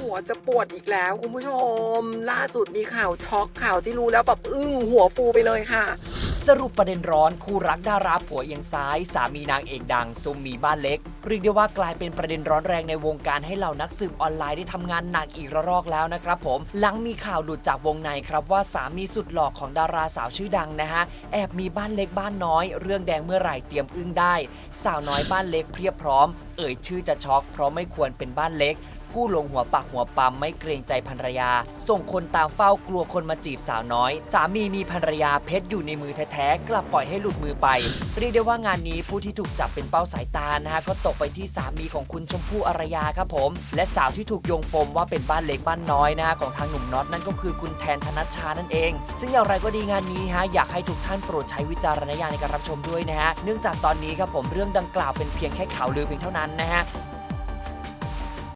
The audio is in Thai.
หัวจะปวดอีกแล้ว คุณผู้ชม ล่าสุดมีข่าวช็อกข่าวที่รู้แล้วแบบอึ้งหัวฟูไปเลยค่ะสรุปประเด็นร้อนคู่รักดาราผัวเอียงซ้าย สามีนางเอกดังซุมมีบ้านเล็ก เรียกได้ว่ากลายเป็นประเด็นร้อนแรงในวงการให้เหล่านักสืบออนไลน์ได้ทำงานหนักอีกระรอกแล้วนะครับผม หลังมีข่าวหลุดจากวงในครับว่าสามีสุดหล่อของดาราสาวชื่อดังนะฮะ แอบมีบ้านเล็กบ้านน้อย เรื่องแดงเมื่อไหร่เตรียมอึ้งได้ สาวน้อยบ้านเล็กเพียบพร้อม เอ่ยชื่อจะช็อกเพราะไม่ควรเป็นบ้านเล็ก ผู้ลงหัวปักหัวปั๊มไม่เกรงใจภรรยา ส่งคนตามเฝ้ากลัวคนมาจีบสาวน้อย สามีมีภรรยาเพชรอยู่ในมือแท้ๆกลับปล่อยให้หลุดมือไป เรียกได้ว่างานนี้ผู้ที่ถูกจับเป็นเป้าสายตานะฮะก็ตกไปที่สามีของคุณชมพู่อารยาครับผม และสาวที่ถูกโยงปมว่าเป็นบ้านเล็กบ้านน้อยนะฮะของทางหนุ่มน็อตนั่นก็คือคุณแทนธนชชานั่นเอง ซึ่งอย่างไรก็ดีงานนี้ฮะอยากให้ทุกท่านโปรดใช้วิจารณญาณในการรับชมด้วยนะฮะเนื่องจากตอนนี้ครับผมเรื่องดังกล่าวเป็นเพียงแค่ข่าวลือเพียงเท่านั้นนะฮะ